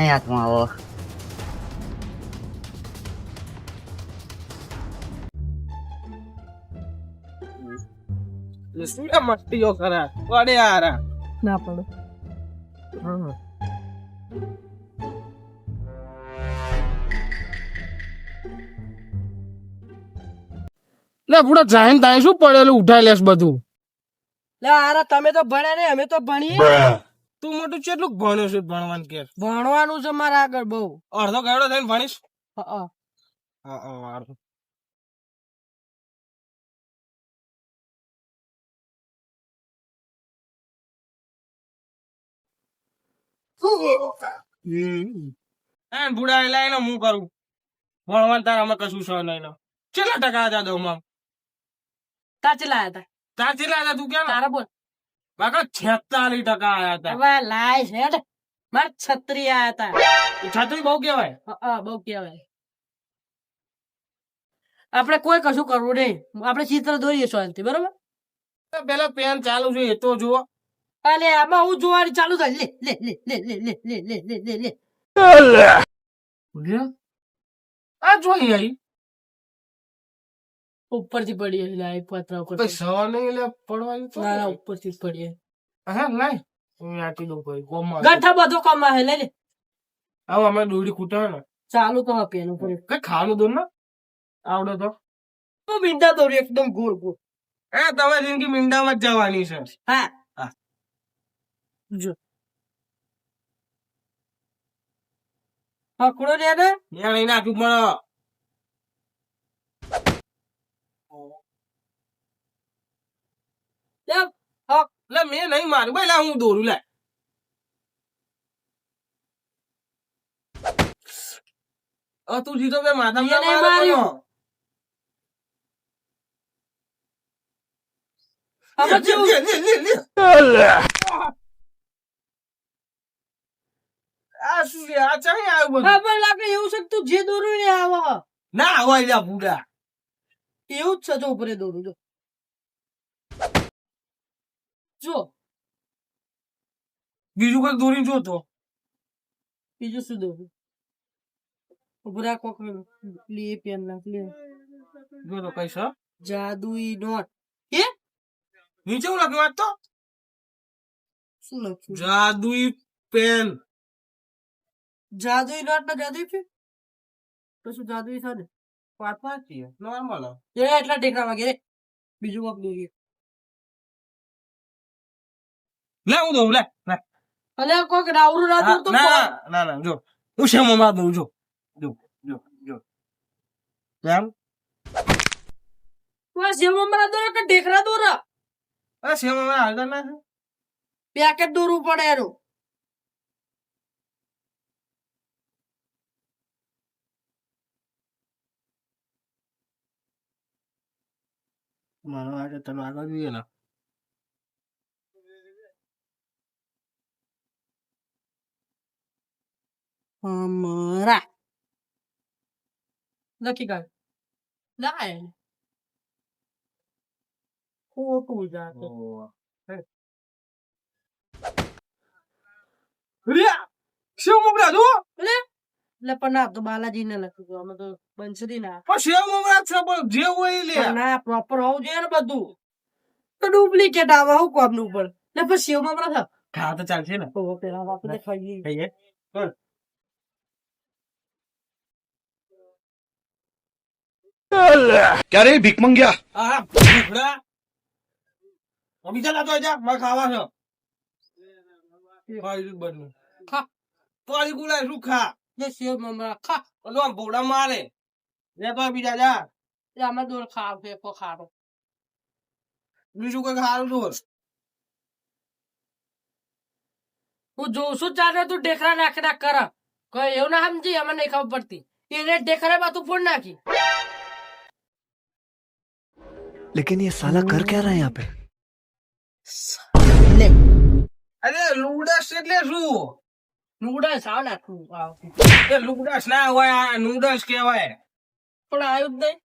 નહીં હાથમાં આવો શું મસ્તીઓ કરે પડે આરા ના પડે લે પૂરા જાહીન તાય શું પડેલું ઉઠાઈ લેસ બધું? લે આરા તમે તો ભણ્યા નહીં અમે તો ભણીએ. તું મોટું કેટલું ભણ્યો છે ભણવાનું કે? ભણવાનું છે મારા આગળ બહુ. અડધો ગાડો થઈને ભણીશ? હા, હા. બુડા લાઈને હું કરું? ભણવાનું તારા અમે કશું છે નહીં. કેટલા ટકા હતા દઉં તાર ચેલા તાર હતા તું કેમ તારા બોલ. બાકા છેતાલીસ ટકા આયા હતા હવે લાય છે. માર છત્રી આયા હતા છત્રી બહુ કેવાય હા, બહુ કહેવાય આપણે કોઈ કશું કરવું નહીં આપણે ચિત્ર દોરીએ શાંતિ બરોબર પેલા પેન ચાલુ છે એ તો જુઓ અલે આમાં હું જોવાની ચાલુ થાય લે લે લે લે લે લે લે લે લે લે લે. આ જોઈ આઈ ઉપરથી પડી એટલે આ પાત્રા ઉપર પછી સવાર નહીં લે પડવાનું તો ના ના ઉપરથી જ પડીએ. હા લાય હું આટી દઉં કોઈ ગોમાં ગઠા બધો કમા હે લે લે. આવો અમે દોડી કૂટા ને. ચાલુ તો આપે એનું પર કઈ ખાવાનું દો ને? આવડે તો. તો મીંડા દોરી એકદમ ગોળ ગોળ. હા તમારી જિંદગી મીંડામાં જ જવાની છે. હા. હા. જો. પકડો લે ને ત્યાં લઈને આપ્યું પણ મેં નહીં મારું ભાઈ હું દોરું લે તું સીધો બે માથા માર્યો ના હોય બુડા એવું જ છે જો દોરું જો જો. બીજું કંઈક દોરી જોતો બીજું શું દોરું? ઉભરા કોક લે પેન નાખ લે. જોતો કઈ છે જાદુઈ નોટ. કે નીચે હું લખ્યું વાત તો? શું લખ્યું જાદુઈ પેન. જાદુઈ નોટ ના જાદુઈ પેન? તો શું જાદુઈ થાય પાંચ વાત નોર્મલ એ એટલા ટેકા વાગે બીજું કોક દોરીએ. લે હું દઉં લે લે. અલે કોક રાવરું ના દોર તો ના ના ના જો હું શેમાં માં દઉં જો. જો જો જો. કેમ? વા જેમાં માં દોરા કે ટેકરા દોરા? અરે શેમાં માં આગળ ના છે? પેકેટ દોરવું પડે એનું. મારો આજે તને આગળ જોઈએ ને. અમારા લખી કાઢ લાય ખોટું જાતે રિયા શેવ જો એટલે પણ ના તો બાલાજી ને અમે તો બંસરી ના પણ શિવ મમરા છે જે હોય એ લે ના પ્રોપર હોવું જોઈએ ને બધું તો ડુપ્લિકેટ આવે હું કોમનું ઉપર ને શિવ સેવમાં પણ થાય ખા તો ચાલશે ને પેલા ખાઈએ ક્યારે ભીખ મંગ્યા? હા ચાલ આતો જા માર ખાવા છે. ભાઈ દૂધ બનુ બીજું કઈ ખારું દોર હું જોઉં ચાલે તું ઢેકરા નાખી નાખ કર. કઈ એવું ના સમજી અમે નહીં ખબર પડતી. એને ઢેકરા તું ફોડ નાખી. लेकिन ये साला कर क्या रहा है यहाँ पे લે અરે લુગડાસ એટલે શું નુગડા સાવ નાખું આવ એ લુગડાસ ના હોય આ નૂડલ્સ કહેવાય પણ આવ્યું જ નહીં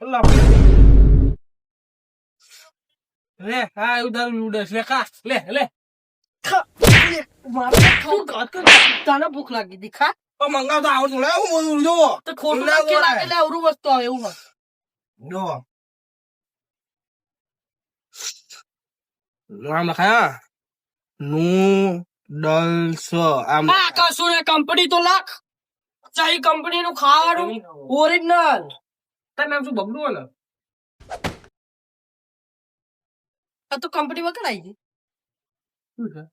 લા. લે હા એવું તારું નૂડલ્સ લે ખા લે લે ખા મારે ખાવું કાં? તને ભૂખ લાગી હતી ખા પણ મંગાવતા આવડતું નહીં હું બોલું જો તો ખોટું ના નક્કી લાગે બોલાય. એટલે અવરું વસ્તુ આવે એવું હોય. જો આમ લખાયા? નૂડલ્સ આમ આ કશું ને કંપની તો લખ. ચાહી કંપની નું ખાવાનું ઓરિજિનલ તાર નામ શું બગડું હોય ને આ તો કંપની વગર આવી ગઈ. શું છે?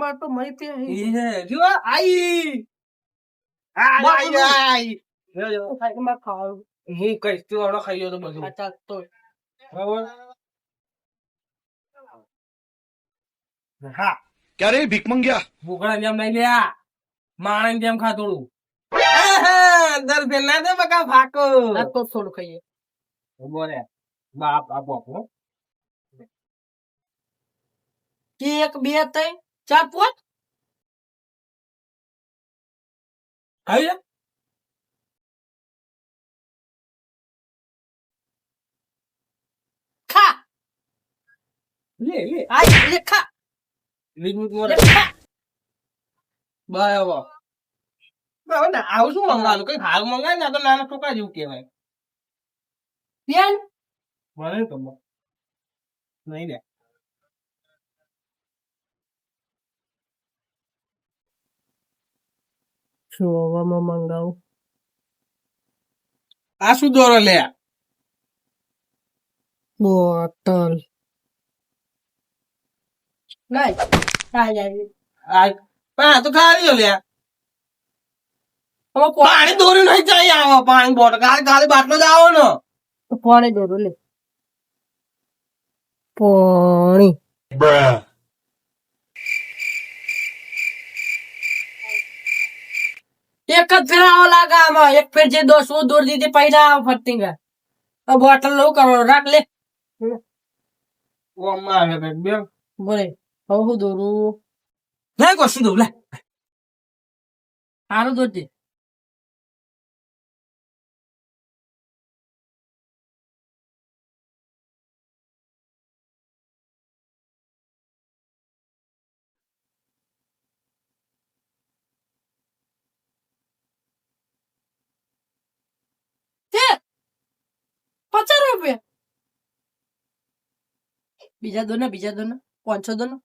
માર તો મરી પે એ જો આઈ. આઈ જો ખાવાનું. હું કઈશ તું હમણાં ખાઈ ગયો તો બધું. તો. બરાબર? હા ક્યારે ભીખ મંગ્યા ભૂખડા જેમ નહીં લ્યા માણસ જેમ ખાધોડું અંદર ભેલા દે બકા ફાકો તો થોડું ખાઈએ બોલે બાપ આપો આપો એક બે ત્રણ ચાર પાંચ આવી ખા લે લે આ ખા વીસ મિનિટ લે મોડે ખા બરાબર બરાબર ને આવું શું મંગાવાનું કઈ હાલ મંગાય ને આ તો નાના છોકરા જેવું કહેવાય બેન મને તો નહીં લે શું હવામાં મંગાવું આ શું દોરો લે બોટલ નહીં આ જાય આ પણ આ તો ખાલી લે હવે પાણી દોરી નહીં જાય આવો પાણી બોટલ. ખાલી ખાલી બાટલો જ આવો ને. પાણી દોરો લે? પાણી. એક જ ફેર આવો લાગે આમાં. એક ફેર જે દોસ્ત દોર દીધી પહેલા આવો ફરતી બોટલનું કરો રાખ લે. બોલે. હવે હું દોરું નહીં કશું દઉં લે સારું દોરજે તે પચાસ રૂપિયા બીજા દો ને બીજા દો ને પાંચસો દો ને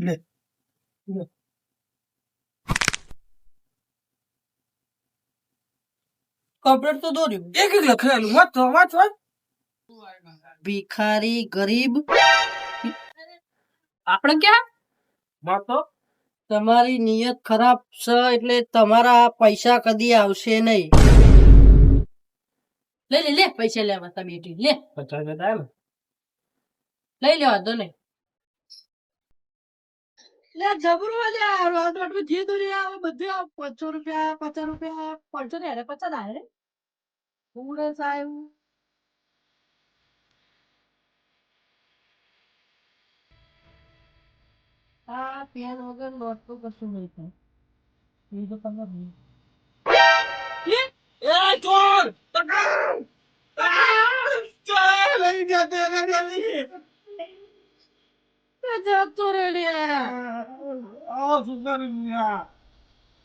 લે કમ્પ્લેટ તો દોર્યું એક એક લખેલું વાંચ વાંચ વાંચ ભિખારી ગરીબ આપણે ક્યાં વાંચ તો તમારી નિયત ખરાબ છે એટલે તમારા પૈસા કદી આવશે નહીં. લઈ લે લે પૈસા લેવા તમે લે. પચાસ લઈ લેવા દો ને લે જબરું આટલું જે દોરી આવે, બધું પાંચસો રૂપિયા, પચાસ રૂપિયા, પાંચસો ને અરે પચાસ આવે પૂરે સાહેબ. પેન વગર નોટ તો કશું નહીં થાય. એ તો તમે. એ! ચોર! લઈ જતે રે જલ્દી એ જતો રે લે. આ શું કરી રહ્યા?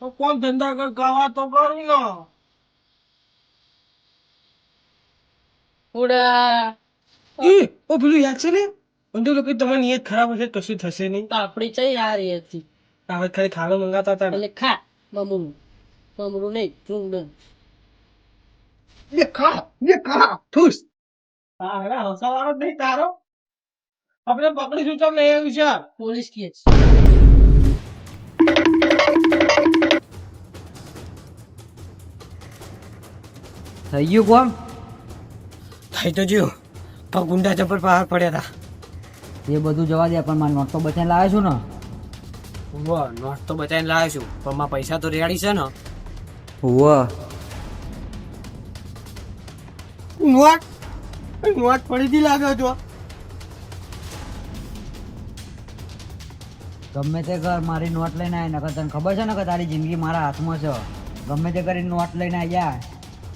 તો કોણ ધંધા કર કવા તો કરી લો ઉડા. ઈ ઓ પેલું યાદ છે ને? અંધો લોકો તમારી નિયત ખરાબ હશે કશું થશે નહીં. તો આપણી છે યાર એ હતી. હવે ખાલી ખાણો મંગાતા હતા એટલે ખા મમરું. મમરું નહીં તું ન ખા ખા. ઠૂસ. હા હસવાળો નહીં તારો. આપણે પકડીશું ચમ નહીં આવ્યું છે? પોલીસ કેસ થઈ ગયું કોમ? થઈ તો જ્યો પણ ગુંડા ચપ્પલ પહાડ પડ્યા એ બધું જવા દે પણ મારે નોટ તો બચાવીને લાવ્યો છું ને. હતા નોટ તો બચાવીને લાવ્યો છું પણ મારા પૈસા તો રેડી છે ને. હુવા નોટ નોટ પડી હતી. લાગ્યો છો ગમે તે કર, મારી નોટ લઈને આવી નકર તને ખબર છે ને કે તારી જિંદગી મારા હાથમાં છે. ગમે તે કરીને નોટ લઈને આવ્યા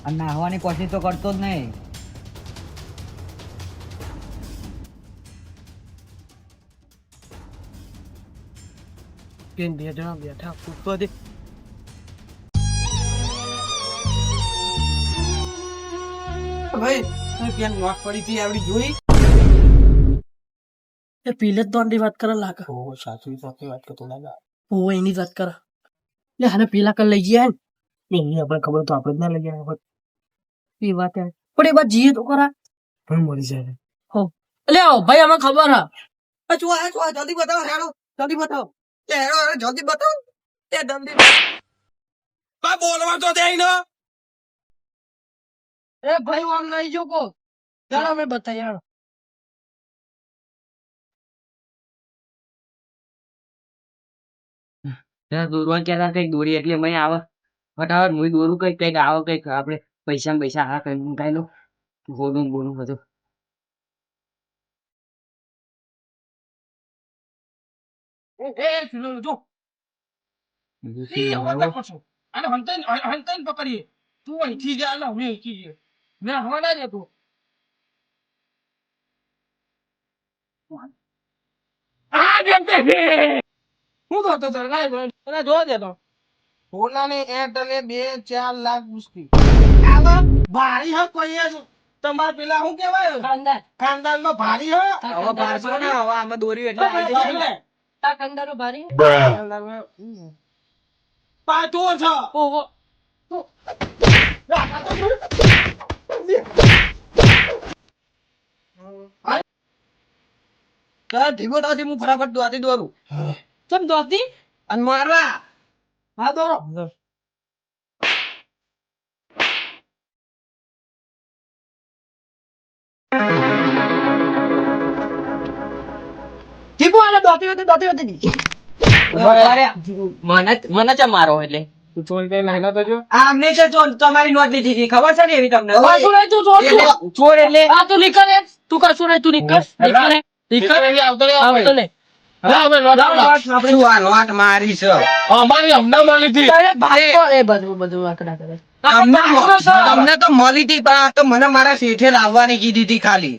અને નાહવાની કોશિશ તો કરતો જ નહીં. બેન બેઠા બેઠા ફૂટતો ભાઈ પેન નોટ પડી હતી આવડી જોઈ? એ પેલે જ દોંડી વાત કરે લાગે ઓ સાચી સાચી વાત કરતો લાગે ઓ એની વાત કરે લે હને પેલા કર લઈ ગયા ને એની આપણે ખબર તો આપણે જ ના લઈ ગયા એ વાત હે. પણ એ વાત જીએ તો કરા પણ મરી જાય એટલે આવો ભાઈ અમે ખબર હા અચો જો આ જો જલ્દી બતાવો હેડો જલ્દી બતાવો એ હેડો હેડો જલ્દી બતાવો એ દંડી બા બોલવા તો દે ને એ ભાઈ આમ લઈ જો કો ચાલો અમે બતાય હાલો દોરવા ક્યાં કંઈક દોરી એટલે મય આવે. ફટાફટ હું દોરું કંઈક કંઈક આવે કંઈક. આપણે પૈસા પૈસા આ કઈ મુકાઈ લો. બોલું બોલું બધું. મેં આ જેમ તે હું કરતો તો તને જોવા દેતો ભોલાને એરટેલે બે ચાર લાખ મુશ્કેલ આવા. ભારી હ કોઈ તમાર પેલા શું કેવાય ખાનદાન. ખાનદાનમાં ભારી હ. હવે બારસો ને હવે આમાં દોરી એટલે તા ખાનદારો ભારી. પાછો છે. ઓહો. ધીમો તાથી હું ફટાફટ દ્વારથી દોરું ચમ દોતી અને મારા હા દોરો દોતી હતી દોતી હતી મને મને ચા મારો એટલે તું ચોરી કઈ લાઈનો તો જો આમને છે ચોર તમારી નોટ લીધી હતી ખબર છે ને એવી તમને શું નહીં તું ચોર એટલે આ તું નીકળે તું કશું નહીં તું નીકળ નીકળે એ. આવતો નીકળ આવતો રે તમને તો મળી હતી પણ આ તો મને મારા શેઠે લાવવાની કીધી હતી ખાલી.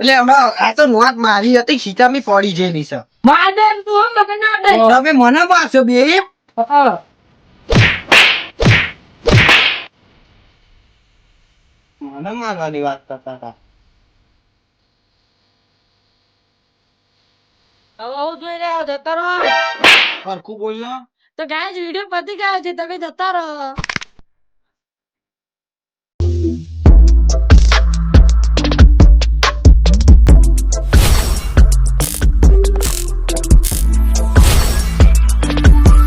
એટલે હમણાં આ તો નોટ મારી હતી સીતામી પડી જેલી છે. તમે મને પાછો બે. મને મારવાની વાત કરતા હતા હવે હું જોઈ રહ્યો જતા રહો. હરખું બોલ તો ગાય વીડિયો પતી ગયો છે તમે જતા રહો.